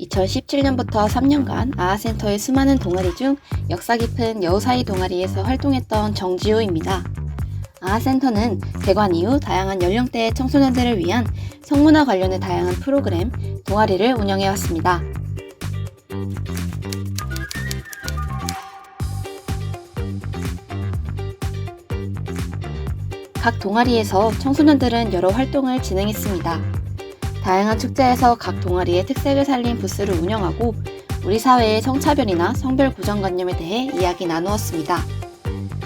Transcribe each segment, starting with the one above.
2017년부터 3년간 아아센터의 수많은 동아리 중 역사 깊은 여우사이 동아리에서 활동했던 정지호입니다. 아아센터는 개관 이후 다양한 연령대의 청소년들을 위한 성문화 관련의 다양한 프로그램, 동아리를 운영해 왔습니다. 각 동아리에서 청소년들은 여러 활동을 진행했습니다. 다양한 축제에서 각 동아리의 특색을 살린 부스를 운영하고 우리 사회의 성차별이나 성별 고정관념에 대해 이야기 나누었습니다.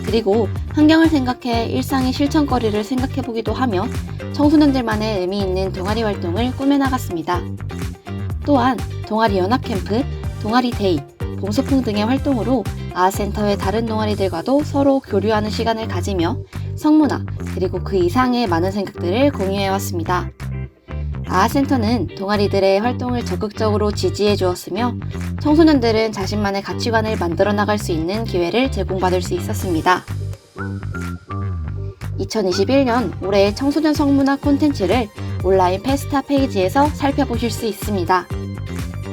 그리고 환경을 생각해 일상의 실천거리를 생각해 보기도 하며 청소년들만의 의미 있는 동아리 활동을 꾸며나갔습니다. 또한 동아리 연합 캠프, 동아리 데이, 봄소풍 등의 활동으로 아아센터의 다른 동아리들과도 서로 교류하는 시간을 가지며 성문화 그리고 그 이상의 많은 생각들을 공유해 왔습니다. 아아센터는 동아리들의 활동을 적극적으로 지지해 주었으며 청소년들은 자신만의 가치관을 만들어 나갈 수 있는 기회를 제공받을 수 있었습니다. 2021년 올해의 청소년 성문화 콘텐츠를 온라인 페스타 페이지에서 살펴보실 수 있습니다.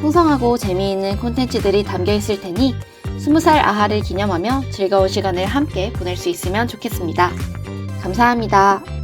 풍성하고 재미있는 콘텐츠들이 담겨 있을 테니 20살 아하를 기념하며 즐거운 시간을 함께 보낼 수 있으면 좋겠습니다. 감사합니다.